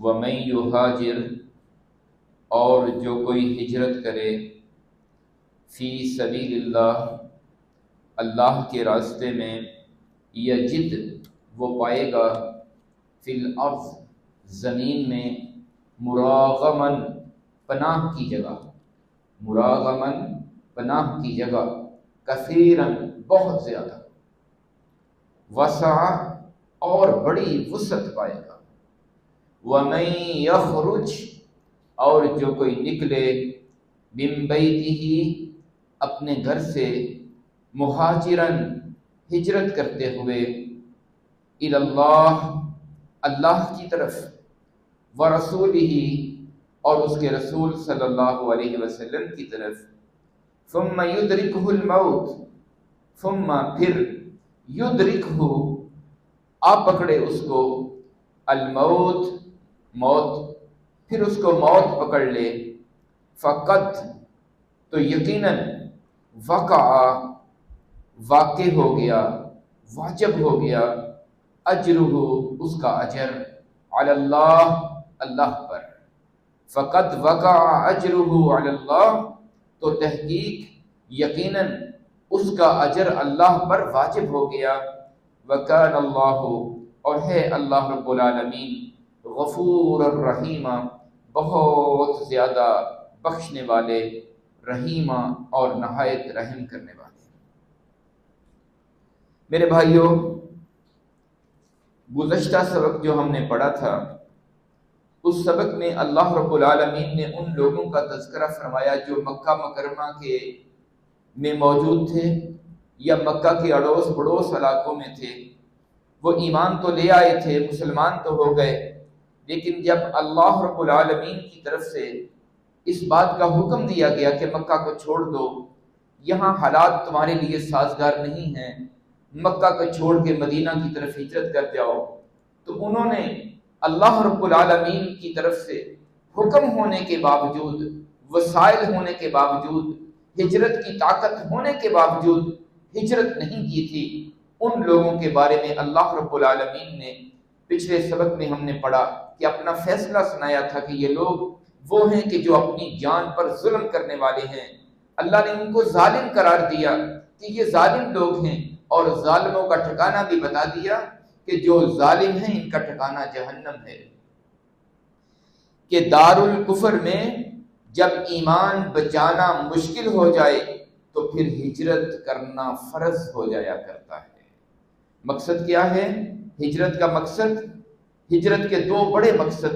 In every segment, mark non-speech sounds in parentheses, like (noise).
ومن یہاجر اور جو کوئی ہجرت کرے فی سبیل اللہ اللہ کے راستے میں، یجد، وہ پائے گا فی الارض، زمین میں مراغمن پناہ کی جگہ مراغمن پناہ کی جگہ کثیرن بہت زیادہ۔ وسع اور بڑی وسعت پائے گا۔ وَمَن يَخْرُجْ، اور جو کوئی نکلے بمبئی ہی اپنے گھر سے مہاجرن ہجرت کرتے ہوئے اللہ اللہ کی طرف و رسول ہی اور اس کے رسول صلی اللہ علیہ وسلم کی طرف، ثم يدركه الموت، ثم پھر يدركه آ پکڑے اس کو، الموت موت، پھر اس کو موت پکڑ لے۔ فقط تو یقیناً وقع، واقع ہو گیا، واجب ہو گیا۔ اجرہ اس کا اجر علی اللہ اللہ پر۔ فقط وقع اجرہ علی اللہ تو تحقیق، یقیناً اس کا اجر اللہ پر واجب ہو گیا۔ وکان اللہ، اور ہے اللہ رب العالمین۔ غفور الرحیمہ بہت زیادہ بخشنے والے رحیمہ اور نہایت رحم کرنے والے۔ میرے بھائیوں گزشتہ سبق جو ہم نے پڑھا تھا، اس سبق میں اللہ رب العالمین نے ان لوگوں کا تذکرہ فرمایا جو مکہ مکرمہ کے میں موجود تھے یا مکہ کے اڑوس پڑوس علاقوں میں تھے۔ وہ ایمان تو لے آئے تھے، مسلمان تو ہو گئے لیکن جب اللہ رب العالمین کی طرف سے اس بات کا حکم دیا گیا کہ مکہ کو چھوڑ دو، یہاں حالات تمہارے لیے سازگار نہیں ہیں، مکہ کو چھوڑ کے مدینہ کی طرف ہجرت کر جاؤ تو انہوں نے اللہ رب العالمین کی طرف سے حکم ہونے کے باوجود، وسائل ہونے کے باوجود، ہجرت کی طاقت ہونے کے باوجود ہجرت نہیں کی تھی۔ ان لوگوں کے بارے میں اللہ رب العالمین نے پچھلے سبق میں ہم نے پڑھا کہ اپنا فیصلہ سنایا تھا کہ یہ لوگ وہ ہیں کہ جو اپنی جان پر ظلم کرنے والے ہیں۔ اللہ نے ان کو ظالم قرار دیا کہ یہ ظالم لوگ ہیں اور ظالموں کا ٹھکانہ بھی بتا دیا کہ جو ظالم ہیں ان کا ٹھکانہ جہنم ہے۔ کہ دار الکفر میں جب ایمان بچانا مشکل ہو جائے تو پھر ہجرت کرنا فرض ہو جایا کرتا ہے۔ مقصد کیا ہے؟ ہجرت کا مقصد، ہجرت کے دو بڑے مقصد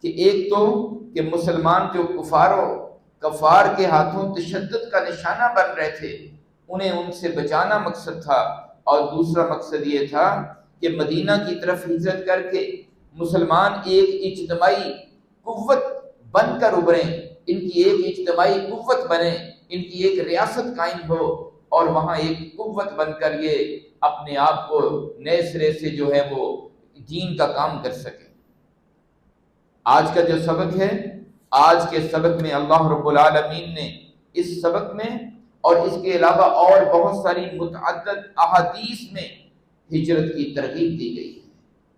کہ ایک تو کہ مسلمان جو کفاروں کفار کے ہاتھوں تشدد کا نشانہ بن رہے تھے، انہیں ان سے بچانا مقصد تھا۔ اور دوسرا مقصد یہ تھا کہ مدینہ کی طرف ہجرت کر کے مسلمان ایک اجتماعی قوت بن کر ابھریں، ان کی ایک اجتماعی قوت بنے ان کی ایک ریاست قائم ہو اور وہاں ایک قوت بن کر یہ اپنے آپ کو نئے سرے سے جو ہے وہ دین کا کام کر سکے۔ آج کا جو سبق ہے، آج کے سبق میں اللہ رب العالمین نے اس سبق میں اور اس کے علاوہ اور بہت ساری متعدد احادیث میں ہجرت کی ترغیب دی گئی ہے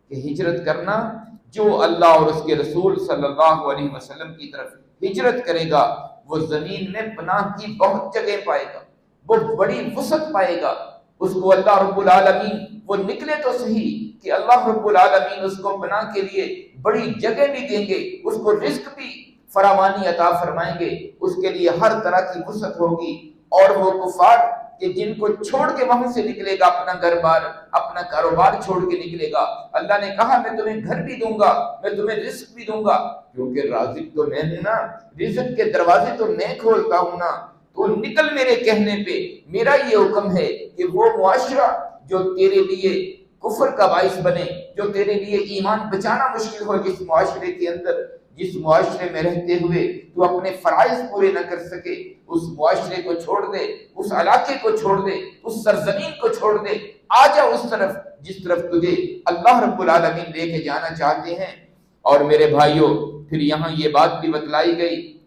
کہ ہجرت کرنا جو اللہ اور اس کے رسول صلی اللہ علیہ وسلم کی طرف ہجرت کرے گا، وہ زمین میں پناہ کی بہت جگہ پائے گا، وہ بڑی وسعت پائے گا۔ اس کو اللہ رب العالمین وہ نکلے تو صحیح کہ اللہ رب العالمین اس کو پناہ کے لیے بڑی جگہ بھی دیں گے، اس کو رزق بھی فراوانی عطا فرمائیں گے، اس کے لیے ہر طرح کی وسعت ہوگی۔ اور وہ کفار کہ جن کو چھوڑ کے وہاں سے نکلے گا، اپنا گھر بار اپنا کاروبار چھوڑ کے نکلے گا۔ اللہ نے کہا، میں تمہیں گھر بھی دوں گا، میں تمہیں رزق بھی دوں گا۔ کیونکہ رازق تو میں ہوں نا، رزق کے دروازے تو میں کھولتا ہوں نا۔ تو نکل میرے کہنے پہ، میرا یہ حکم ہے کہ وہ معاشرہ جو تیرے لیے کفر کا باعث بنے، جو تیرے لیے ایمان بچانا مشکل ہو، جس معاشرے کے اندر، جس معاشرے میں رہتے ہوئے تو اپنے فرائض پورے نہ کر سکے، اس معاشرے کو چھوڑ دے، اس علاقے کو چھوڑ دے، اس سرزمین کو چھوڑ دے، آ جا اس طرف، جس طرف تجھے اللہ رب العالمین لے کے جانا چاہتے ہیں۔ اور میرے بھائیوں، پھر یہاں یہ بات بھی بتلائی گئی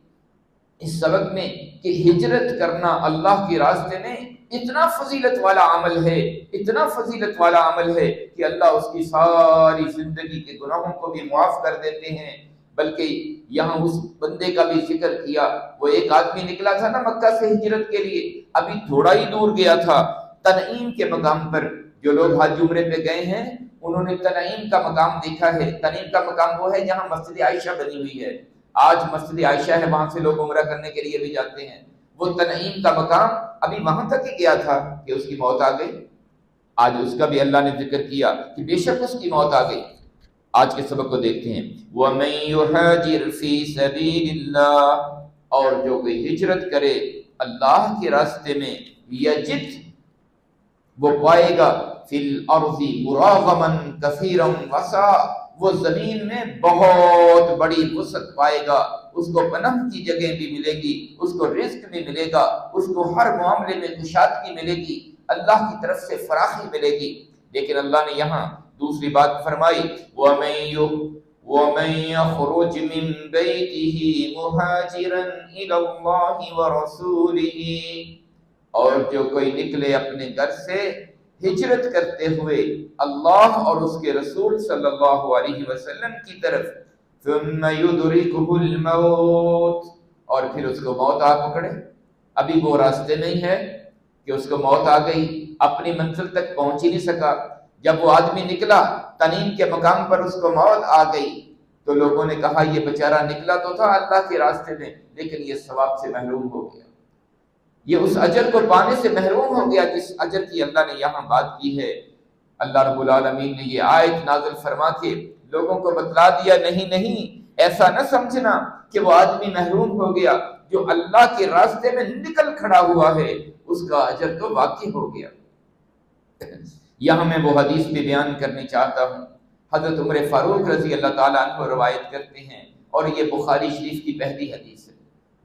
اس سبق میں کہ ہجرت کرنا اللہ کے راستے میں اتنا فضیلت والا عمل ہے، اتنا فضیلت والا عمل ہے کہ اللہ اس کی ساری زندگی کے گناہوں کو بھی معاف کر دیتے ہیں۔ بلکہ یہاں اس بندے کا بھی ذکر کیا، وہ ایک آدمی نکلا تھا نا مکہ سے ہجرت کے لیے، ابھی تھوڑا ہی دور گیا تھا۔ تنعیم کے مقام پر جو لوگ حج عمرے پہ گئے ہیں، انہوں نے تنعیم کا مقام دیکھا ہے۔ تنعیم کا مقام وہ ہے جہاں مسجد عائشہ بنی ہوئی ہے۔ آج مسجد عائشہ ہے، وہاں سے لوگ عمرہ کرنے کے لیے بھی جاتے ہیں۔ وہ تنعیم کا مقام ابھی وہاں تک ہی گیا تھا کہ اس کی موت آ گئی۔ آج اس کا بھی اللہ نے ذکر کیا کہ بے شک اس کی موت آ گئی۔ آج کے سبق کو دیکھتے ہیں۔ وَمَن يُحَاجِرْ فِي سَبِيلِ اللَّهِ اور جو کوئی ہجرت کرے اللہ کے راستے میں، یجد، وہ پائے گا فی الارض مراغمن کثیرم وسا وہ زمین میں بہت بڑی وسعت پائے گا۔ اس کو پناہ کی جگہ بھی ملے گی، اس کو رزق بھی ملے گا، اس کو ہر معاملے میں کشادگی ملے گی، اللہ کی طرف سے فراخی ملے گی۔ لیکن اللہ نے یہاں دوسری بات فرمائی، وَمَن يَخْرُجْ مِن بَيْتِهِ مُهَاجِرًا إِلَى اللَّهِ وَرَسُولِهِ اور جو کوئی نکلے اپنے گھر سے ہجرت کرتے ہوئے اللہ اور اس کے رسول صلی اللہ علیہ وسلم کی طرف، ثم الموت۔ اور پھر اس کو موت آ پکڑے۔ ابھی وہ راستے نہیں ہے کہ اس کو موت آ گئی، اپنی منزل تک پہنچ ہی نہیں سکا۔ جب وہ آدمی نکلا، تنیم کے مقام پر اس کو موت آ گئی۔ تو لوگوں نے کہا، یہ بیچارہ نکلا تو تھا اللہ کے راستے میں، لیکن یہ ثواب سے محروم ہو گیا۔ یہ اس اجر کو پانے سے محروم ہو گیا جس اجر کی اللہ نے یہاں بات کی ہے۔ اللہ رب العالمین نے یہ آیت نازل فرما کے لوگوں کو بتلا دیا، نہیں نہیں، ایسا نہ سمجھنا کہ وہ آدمی محروم ہو گیا جو اللہ کے راستے میں نکل کھڑا ہوا ہے، اس کا اجر تو واقع ہو گیا۔ یہاں میں وہ حدیث بھی بیان کرنی چاہتا ہوں۔ حضرت عمر فاروق رضی اللہ تعالیٰ عنہ روایت کرتے ہیں اور یہ بخاری شریف کی پہلی حدیث ہے۔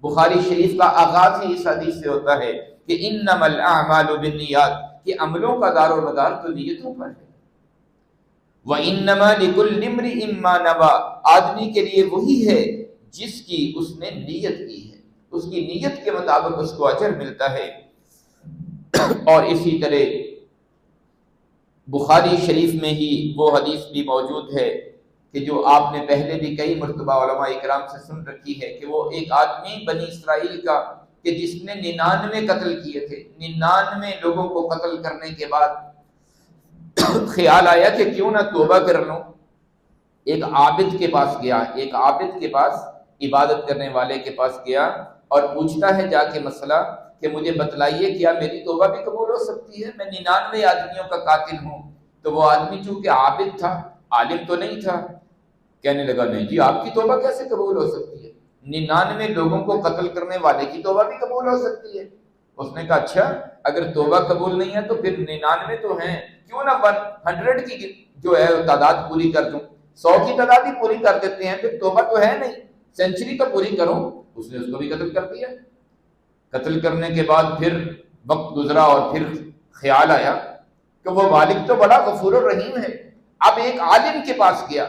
بخاری شریف کا آغاز ہی اس حدیث سے ہوتا ہے کہ انما الاعمال بالنیات، کہ عملوں کا دار و مدار تو نیتوں پر ہے۔ وَإِنَّمَا لِكُلِّ امْرِئٍ مَّا نَوَى آدمی کے لیے وہی ہے جس کی اس نے نیت کی ہے۔ اس کی نیت کے مطابق اس کو اجر ملتا ہے۔ اور اسی طرح بخاری شریف میں ہی وہ حدیث بھی موجود ہے۔ کہ جو آپ نے پہلے بھی کئی مرتبہ علماء اکرام سے سن رکھی ہے کہ وہ ایک آدمی بنی اسرائیل کا، کہ جس نے ننانوے قتل کیے تھے، ننانوے لوگوں کو قتل کرنے کے بعد خیال آیا کہ کیوں نہ توبہ کر لوں۔ ایک عابد کے پاس گیا، ایک عابد کے پاس عبادت کرنے والے کے پاس گیا اور پوچھتا ہے جا کے مسئلہ کہ مجھے بتلائیے، کیا میری توبہ بھی قبول ہو سکتی ہے؟ میں ننانوے آدمیوں کا قاتل ہوں۔ تو وہ آدمی چونکہ عابد تھا، عالم تو نہیں تھا کہنے لگا، نہیں جی آپ کی توبہ کیسے قبول ہو سکتی ہے؟ ننانوے لوگوں کو قتل کرنے والے کی توبہ بھی قبول ہو سکتی ہے. اس نے کہا اچھا اگر توبہ قبول نہیں ہے تو پھر ننانوے تو ہیں. کیوں نہ ون ہنڈریڈ کی جو ہے تعداد پوری کر دوں؟ سو کی تعداد ہی پوری کر دیتے ہیں، پھر توبہ تو ہے نہیں۔ سینچری تو پوری کروں؟ اس نے اس کو بھی قتل کر دیا۔ قتل کرنے کے بعد پھر وقت گزرا اور پھر خیال آیا کہ وہ مالک تو بڑا غفور الرحیم ہے۔ اب ایک عالم کے پاس گیا۔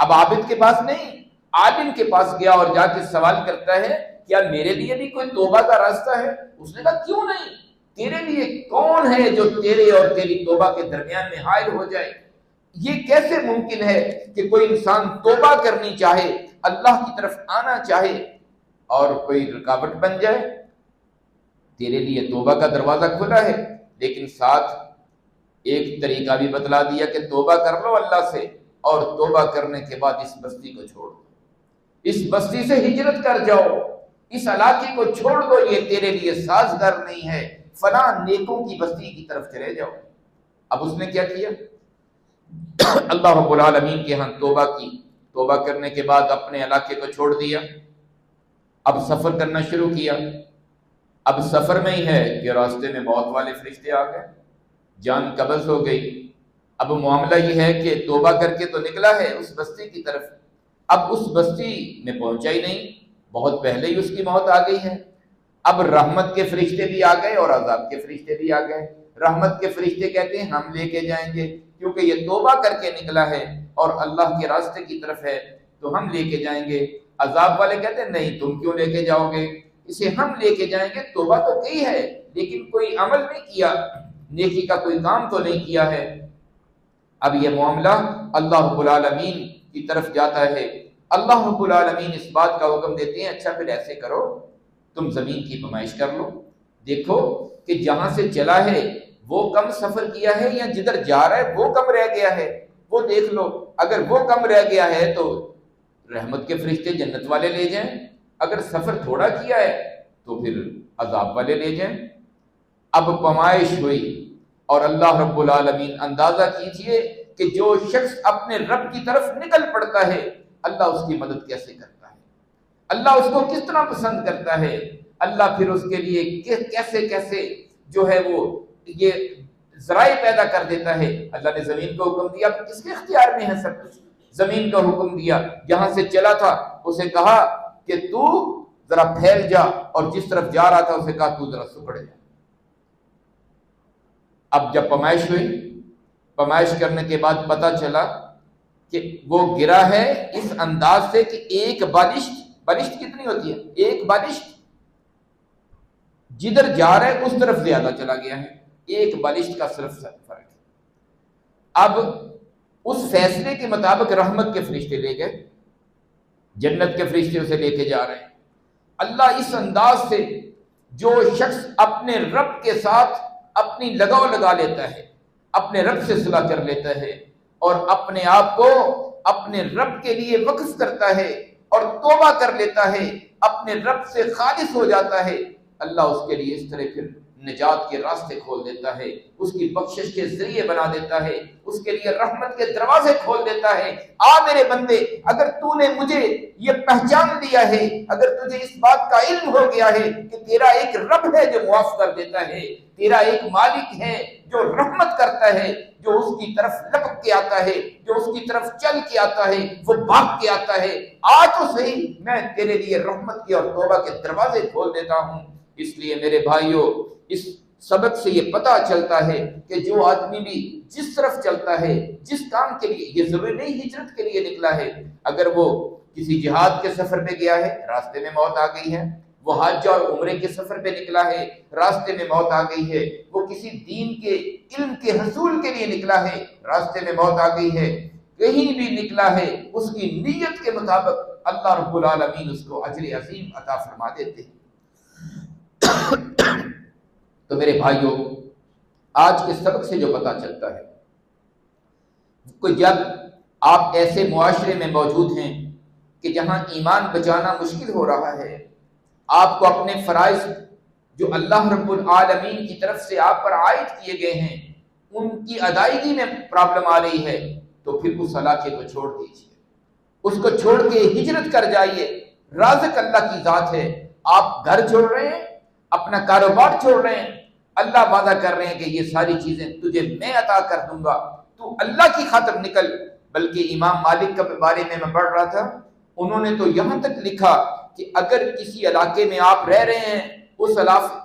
اب عابد کے پاس نہیں عالم کے پاس گیا اور جا کے سوال کرتا ہے، کیا میرے لیے بھی کوئی توبہ کا راستہ ہے؟ اس نے کہا، کیوں نہیں؟ تیرے لیے کون ہے جو تیرے اور تیری توبہ کے درمیان میں حائل ہو جائے؟ یہ کیسے ممکن ہے کہ کوئی انسان توبہ کرنی چاہے، اللہ کی طرف آنا چاہے اور کوئی رکاوٹ بن جائے؟ تیرے لیے توبہ کا دروازہ کھلا ہے، لیکن ساتھ ایک طریقہ بھی بتلا دیا کہ توبہ کر لو اللہ سے۔ اور توبہ کرنے کے بعد اس بستی کو چھوڑ دو۔ اس بستی سے ہجرت کر جاؤ۔ اس علاقے کو چھوڑ دو۔ یہ تیرے لیے سازگار نہیں ہے۔ فلاں نیکوں کی بستی کی طرف چلے جاؤ۔ اب اس نے کیا کیا؟ اللہ رب العالمین کے ہاں توبہ کی۔ توبہ کرنے کے بعد اپنے علاقے کو چھوڑ دیا۔ اب سفر کرنا شروع کیا۔ اب سفر میں ہی ہے کہ راستے میں موت والے فرشتے آ گئے۔ جان قبض ہو گئی۔ اب معاملہ یہ ہے کہ توبہ کر کے تو نکلا ہے اس بستی کی طرف۔ اب اس بستی میں پہنچا ہی نہیں۔ بہت پہلے ہی اس کی موت آ گئی ہے۔ اب رحمت کے فرشتے بھی آ گئے اور عذاب کے فرشتے بھی آ گئے۔ رحمت کے فرشتے کہتے ہیں، ہم لے کے جائیں گے۔ کیونکہ یہ توبہ کر کے نکلا ہے اور اللہ کے راستے کی طرف ہے تو ہم لے کے جائیں گے۔ عذاب والے کہتے ہیں، نہیں، تم کیوں لے کے جاؤ گے؟ اسے ہم لے کے جائیں گے۔ توبہ تو کی ہے، لیکن کوئی عمل نہیں کیا۔ نیکی کا کوئی کام تو نہیں کیا ہے۔ اب یہ معاملہ اللہ رب العالمین کی طرف جاتا ہے۔ اللہ رب العالمین اس بات کا حکم دیتے ہیں اچھا پھر ایسے کرو، تم زمین کی پمائش کر لو۔ دیکھو کہ جہاں سے چلا ہے، وہ کم سفر کیا ہے یا جدھر جا رہا ہے، وہ کم رہ گیا ہے۔ وہ دیکھ لو، اگر وہ کم رہ گیا ہے تو رحمت کے فرشتے جنت والے لے جائیں۔ اگر سفر تھوڑا کیا ہے تو پھر عذاب والے لے جائیں۔ اب پمائش ہوئی۔ اور اللہ رب العالمین اندازہ کیجیے کہ جو شخص اپنے رب کی طرف نکل پڑتا ہے، اللہ اس کی مدد کیسے کرتا ہے؟ اللہ اس کو کس طرح پسند کرتا ہے؟ اللہ پھر اس کے لیے کیسے کیسے جو ہے وہ یہ ذرائع پیدا کر دیتا ہے؟ اللہ نے زمین کو حکم دیا کس کے اختیار میں ہے سب کچھ؟ زمین کا حکم دیا جہاں سے چلا تھا، اسے کہا کہ تو ذرا پھیل جا، اور جس طرف جا رہا تھا، اسے کہا تو ذرا سکڑ جا۔ اب جب پمائش ہوئی پمائش کرنے کے بعد پتا چلا کہ وہ گرا ہے اس انداز سے کہ ایک بالشت بالشت کتنی ہوتی ہے؟ ایک بالشت۔ جدھر جا رہا ہے، اس طرف زیادہ چلا گیا ہے۔ ایک بالشت کا صرف فرق ہے۔ اب اس فیصلے کے مطابق رحمت کے فرشتے لے گئے، جنت کے فرشتے اسے لے کے جا رہے ہیں۔ اللہ اس انداز سے جو شخص اپنے رب کے ساتھ اپنی لگاؤ لگا لیتا ہے، اپنے رب سے صلاح کر لیتا ہے اور اپنے آپ کو اپنے رب کے لیے وقف کرتا ہے اور توبہ کر لیتا ہے، اپنے رب سے خالص ہو جاتا ہے۔ اللہ اس کے لیے اس طرح پھر نجات کے راستے کھول دیتا ہے، اس کی بخشش کے ذریعے بنا دیتا ہے، اس کے لیے رحمت کے دروازے کھول دیتا ہے۔ آ میرے بندے، اگر تو نے مجھے یہ پہچان لیا ہے، اگر تجھے اس بات کا علم ہو گیا ہے کہ تیرا ایک رب ہے جو معاف کر دیتا ہے، تیرا ایک مالک ہے جو رحمت کرتا ہے، جو اس کی طرف لپک کے آتا ہے، جو اس کی طرف چل کے آتا ہے، وہ بھاگ کے آتا ہے۔ آ تو صحیح میں تیرے لیے رحمت کے اور توبہ کے دروازے کھول دیتا ہوں۔ اس لیے میرے بھائیوں اس سبق سے یہ پتا چلتا ہے کہ جو آدمی بھی جس طرف چلتا ہے، جس کام کے لیے، یہ ضروری نہیں ہجرت کے لیے نکلا ہے، اگر وہ کسی جہاد کے سفر پہ گیا ہے، راستے میں موت آ گئی ہے، وہ حج اور عمرے کے سفر پہ نکلا ہے، راستے میں موت آ گئی ہے، وہ کسی دین کے، علم کے حصول کے لیے نکلا ہے، راستے میں موت آ گئی ہے، کہیں بھی نکلا ہے، اس کی نیت کے مطابق اللہ رب العالمین اس کو اجر عظیم عطا فرما دیتے ہیں۔ تو میرے بھائیوں، آج کے سبق سے جو پتا چلتا ہے کہ جب آپ ایسے معاشرے میں موجود ہیں کہ جہاں ایمان بچانا مشکل ہو رہا ہے، آپ کو اپنے فرائض جو اللہ رب العالمین کی طرف سے آپ پر عائد کیے گئے ہیں، ان کی ادائیگی میں پرابلم آ رہی ہے، تو پھر اس علاقے کو چھوڑ دیجیے اس کو چھوڑ کے ہجرت کر جائیے۔ رازق اللہ کی ذات ہے۔ آپ گھر چھوڑ رہے ہیں اپنا کاروبار چھوڑ رہے ہیں۔ اللہ وعدہ کر رہے ہیں کہ یہ ساری چیزیں تجھے میں عطا کر دوں گا۔ تو اللہ کی خاطر نکل۔ بلکہ امام مالک کے بارے میں میں پڑھ رہا تھا۔ انہوں نے تو یہاں تک لکھا کہ اگر کسی علاقے میں آپ رہ رہے ہیں، اس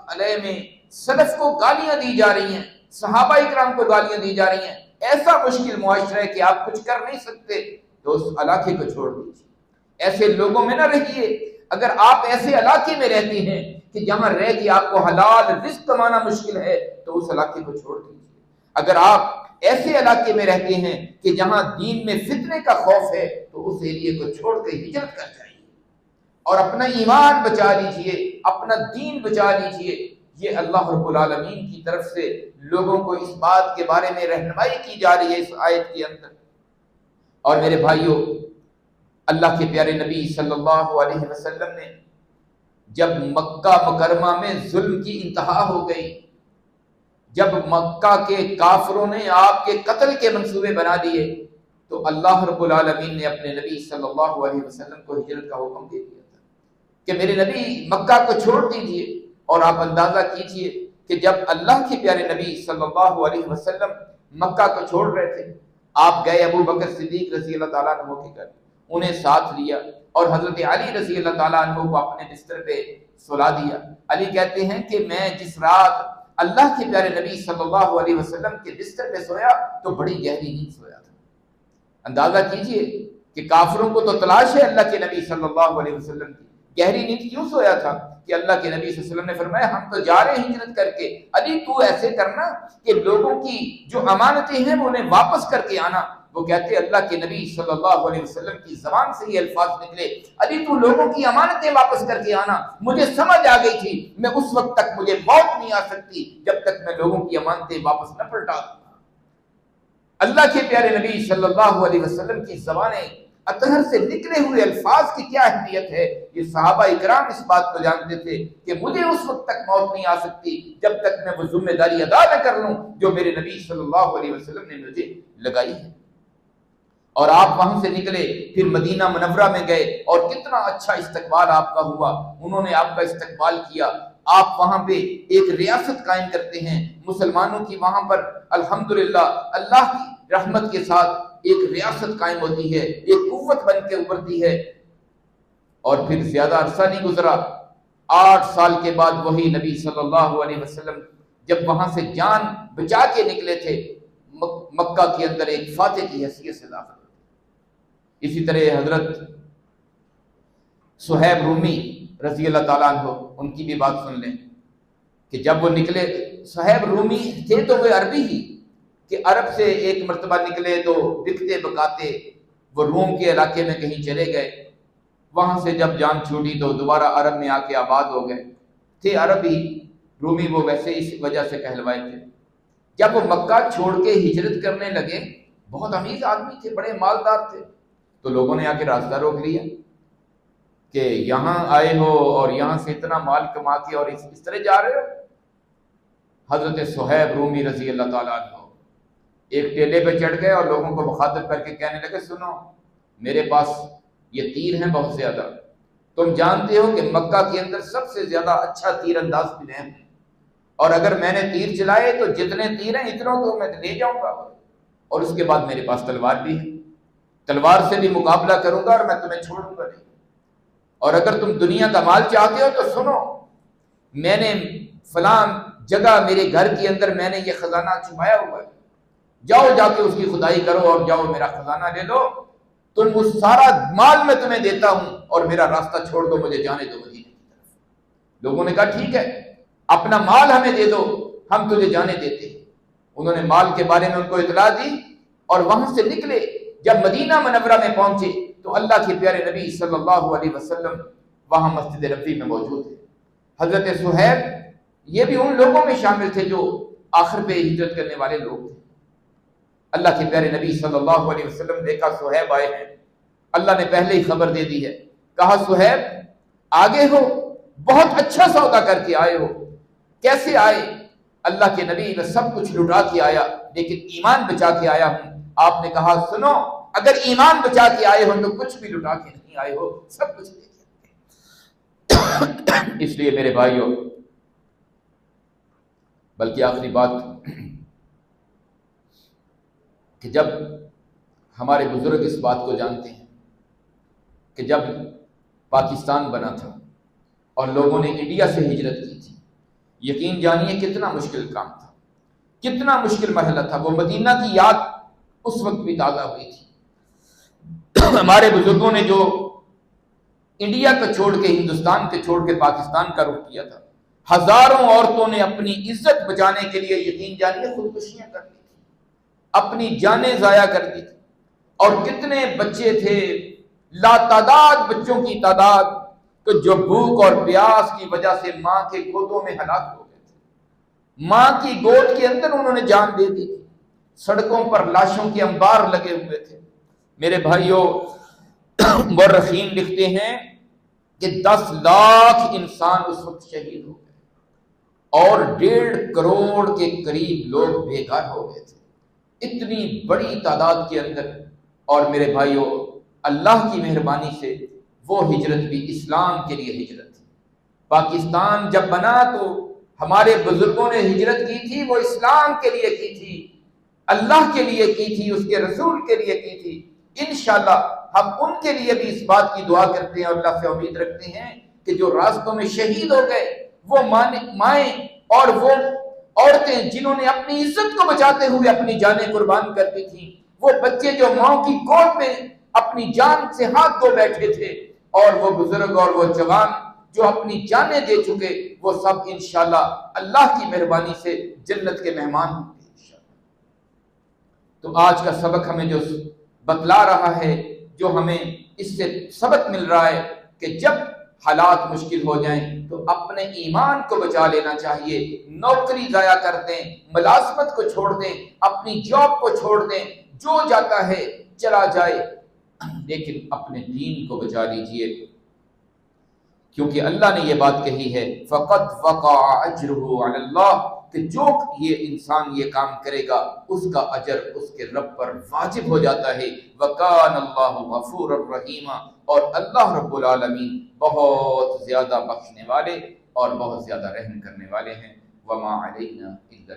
علیہ میں صدف کو گالیاں دی جا رہی ہیں، صحابہ اکرام کو گالیاں دی جا رہی ہیں۔ ایسا مشکل معاشرہ ہے کہ آپ کچھ کر نہیں سکتے۔ تو اس علاقے کو چھوڑ دیجیے ایسے لوگوں میں نہ رہیے۔ اگر آپ ایسے علاقے میں رہتے ہیں کہ جہاں رہ کے آپ کو حلال رزق کمانا مشکل ہے، تو اس علاقے کو چھوڑ دیجیے اگر آپ ایسے علاقے میں رہتے ہیں کہ جہاں دین میں فتنے کا خوف ہے، تو اس ایریے کو چھوڑ کے ہجرت کر جائیے۔ اور اپنا ایمان بچا لیجیے، اپنا دین بچا لیجیے۔ یہ اللہ رب العالمین کی طرف سے لوگوں کو اس بات کے بارے میں رہنمائی کی جا رہی ہے اس آیت کے اندر۔ اور میرے بھائیوں اللہ کے پیارے نبی صلی اللہ علیہ وسلم نے جب مکہ مکرمہ میں ظلم کی انتہا ہو گئی، جب مکہ کے کافروں نے آپ کے قتل کے منصوبے بنا دیے، تو اللہ رب العالمین نے اپنے نبی صلی اللہ علیہ وسلم کو ہجرت کا حکم دے دیا تھا کہ میرے نبی مکہ کو چھوڑ دیجیے اور آپ اندازہ کیجیے کہ جب اللہ کے پیارے نبی صلی اللہ علیہ وسلم مکہ کو چھوڑ رہے تھے، آپ گئے ابو بکر صدیق رضی اللہ تعالیٰ عنہ کے گھر۔ انہیں ساتھ لیا اور حضرت علی رضی اللہ تعالیٰ عنہ کو اپنے بستر پہ سلا دیا۔ علی کہتے ہیں کہ میں جس رات اللہ کے پیارے نبی صلی اللہ علیہ وسلم کے بستر پہ سویا تو بڑی گہری نیند سویا تھا۔ اندازہ کیجیے کہ کافروں کو تو تلاش ہے اللہ کے نبی صلی اللہ علیہ وسلم کی۔ گہری نیند کیوں سویا تھا؟ کہ اللہ کے نبی صلی اللہ علیہ وسلم نے فرمایا، ہم تو جا رہے ہیں ہجرت کر کے۔ علی، تو ایسے کرنا کہ لوگوں کی جو امانتیں ہیں وہ انہیں واپس کر کے آنا۔ وہ کہتے اللہ کے نبی صلی اللہ علیہ وسلم کی زبان سے یہ الفاظ نکلے۔ علی تو لوگوں کی امانتیں واپس کر کے آنا۔ مجھے سمجھ آ گئی تھی۔ میں اس وقت تک مجھے موت نہیں آ سکتی جب تک میں لوگوں کی امانتیں واپس نہ پلٹا اللہ کے پیارے نبی صلی اللہ علیہ وسلم کی زبانیں اطہر سے نکلے ہوئے الفاظ کی کیا اہمیت ہے؟ یہ صحابہ اکرام اس بات کو جانتے تھے کہ مجھے اس وقت تک موت نہیں آ سکتی جب تک میں وہ ذمہ داری ادا نہ کر لوں جو میرے نبی صلی اللہ علیہ وسلم نے مجھے لگائی ہے۔ اور آپ وہاں سے نکلے، پھر مدینہ منورہ میں گئے اور کتنا اچھا استقبال آپ کا ہوا۔ انہوں نے آپ کا استقبال کیا۔ آپ وہاں پہ ایک ریاست قائم کرتے ہیں۔ مسلمانوں کی وہاں پر الحمدللہ اللہ کی رحمت کے ساتھ ایک ریاست قائم ہوتی ہے، ایک قوت بن کے ابھرتی ہے۔ اور پھر زیادہ عرصہ نہیں گزرا، آٹھ سال کے بعد وہی نبی صلی اللہ علیہ وسلم جب وہاں سے جان بچا کے نکلے تھے مکہ کے اندر ایک فاتح کی حیثیت سے داخل اسی طرح حضرت سہیب رومی رضی اللہ تعالیٰ عنہ، ان کی بھی بات سن لیں کہ جب وہ نکلے، سہیب رومی تھے تو وہ عربی ہی، کہ عرب سے ایک مرتبہ نکلے تو بکتے بکاتے وہ روم کے علاقے میں کہیں چلے گئے۔ وہاں سے جب جان چھوٹی تو دوبارہ عرب میں آ کے آباد ہو گئے۔ تھے عرب ہی، رومی وہ ویسے اس وجہ سے کہلوائے تھے۔ جب وہ مکہ چھوڑ کے ہجرت کرنے لگے، بہت امیر آدمی تھے، بڑے مالدار تھے۔ تو لوگوں نے آ کے راستہ روک لیا کہ یہاں آئے ہو اور یہاں سے اتنا مال کما کے اور اس طرح جا رہے ہو؟ حضرت صہیب رومی رضی اللہ تعالیٰ عنہ ایک ٹیلے پہ چڑھ گئے اور لوگوں کو مخاطب کر کے کہنے لگے، سنو، میرے پاس یہ تیر ہیں بہت زیادہ۔ تم جانتے ہو کہ مکہ کے اندر سب سے زیادہ اچھا تیر انداز ہیں۔ اور اگر میں نے تیر چلائے تو جتنے تیر ہیں اتنوں تو میں لے جاؤں گا۔ اور اس کے بعد میرے پاس تلوار بھی ہے۔ تلوار سے بھی مقابلہ کروں گا اور میں تمہیں چھوڑوں گا نہیں۔ اور اگر تم دنیا کا مال چاہتے ہو تو سنو، میں نے فلاں جگہ میرے گھر کے اندر میں نے یہ خزانہ چھپایا ہوا ہے۔ جاؤ، جا کے اس کی خدائی کرو اور جاؤ، میرا خزانہ لے لو۔ تم اس سارا مال میں تمہیں دیتا ہوں اور میرا راستہ چھوڑ دو، مجھے جانے دو مدینے کی طرف۔ لوگوں نے کہا، ٹھیک ہے، اپنا مال ہمیں دے دو، ہم تجھے جانے دیتے۔ انہوں نے مال کے بارے میں ان کو اطلاع دی اور وہاں سے نکلے۔ جب مدینہ منورہ میں پہنچے تو اللہ کے پیارے نبی صلی اللہ علیہ وسلم وہاں مسجد ربی میں موجود ہے حضرت سہیب یہ بھی ان لوگوں میں شامل تھے جو آخر پہ ہجرت کرنے والے لوگ تھے۔ اللہ کے پیارے نبی صلی اللہ علیہ وسلم دیکھا سہیب آئے ہیں۔ اللہ نے پہلے ہی خبر دے دی ہے۔ کہا، سہیب، آگے ہو، بہت اچھا سودا کر کے آئے ہو۔ کیسے آئے؟ اللہ کے نبی میں سب کچھ لٹا کے آیا، لیکن ایمان بچا کے آیا ہوں۔ آپ نے کہا، سنو، اگر ایمان بچا کے آئے ہو تو کچھ بھی لٹا کے نہیں آئے ہو، سب کچھ (coughs) اس لیے میرے بھائیوں، بلکہ آخری بات (clears throat) کہ جب ہمارے بزرگ اس بات کو جانتے ہیں کہ جب پاکستان بنا تھا اور لوگوں نے انڈیا سے ہجرت کی تھی، یقین جانیے کتنا مشکل کام تھا، کتنا مشکل مرحلہ تھا۔ وہ مدینہ کی یاد اس وقت بھی تازہ ہوئی تھی۔ ہمارے بزرگوں نے جو انڈیا کو چھوڑ کے، ہندوستان کے چھوڑ کے پاکستان کا رخ کیا تھا، ہزاروں عورتوں نے اپنی عزت بچانے کے لیے یقین جانیے خودکشیاں کر لی اپنی جانیں ضائع کر دی تھی اور کتنے بچے تھے لا تعداد بچوں کی تعداد جو بھوک اور پیاس کی وجہ سے ماں کے گودوں میں ہلاک ہو گئے تھے۔ ماں کی گود کے اندر انہوں نے جان دے دی تھی۔ سڑکوں پر لاشوں کے انبار لگے ہوئے تھے۔ میرے بھائیوں مرخین لکھتے ہیں کہ دس لاکھ انسان اس وقت شہید ہو گئے اور ڈیڑھ کروڑ کے قریب لوگ بےکار ہو گئے تھے۔ اتنی بڑی تعداد کے اندر۔ اور میرے بھائیوں اللہ کی مہربانی سے وہ ہجرت بھی اسلام کے لیے ہجرت۔ پاکستان جب بنا تو ہمارے بزرگوں نے ہجرت کی تھی، وہ اسلام کے لیے کی تھی۔ اللہ کے لیے کی تھی، اس کے رسول کے لیے کی تھی۔ انشاءاللہ ہم ان کے لیے بھی اس بات کی دعا کرتے ہیں اور اللہ سے امید رکھتے ہیں کہ جو راستوں میں شہید ہو گئے، وہ مائیں اور وہ عورتیں جنہوں نے اپنی عزت کو بچاتے ہوئے اپنی جانیں قربان کرتی تھی وہ بچے جو ماں کی گود میں اپنی جان سے ہاتھ دھو بیٹھے تھے اور وہ بزرگ اور وہ جوان جو اپنی جانیں دے چکے، وہ سب انشاءاللہ اللہ کی مہربانی سے جنت کے مہمان ہوں گے۔ تو آج کا سبق ہمیں جو بتلا رہا ہے، جو ہمیں اس سے سبق مل رہا ہے کہ جب حالات مشکل ہو جائیں تو اپنے ایمان کو بچا لینا چاہیے، نوکری ضائع کر دیں، ملازمت کو چھوڑ دیں، اپنی جاب کو چھوڑ دیں، جو جاتا ہے، چلا جائے۔ لیکن اپنے دین کو بچا لیجیے۔ کیونکہ اللہ نے یہ بات کہی ہے فقط وقع اجرہ علی اللہ کہ جو یہ انسان یہ کام کرے گا، اس کا اجر اس کے رب پر واجب ہو جاتا ہے۔ وکان اللہ غفور الرحیم اور اللہ رب العالمین بہت زیادہ بخشنے والے اور بہت زیادہ رحم کرنے والے ہیں۔ وما علینا الا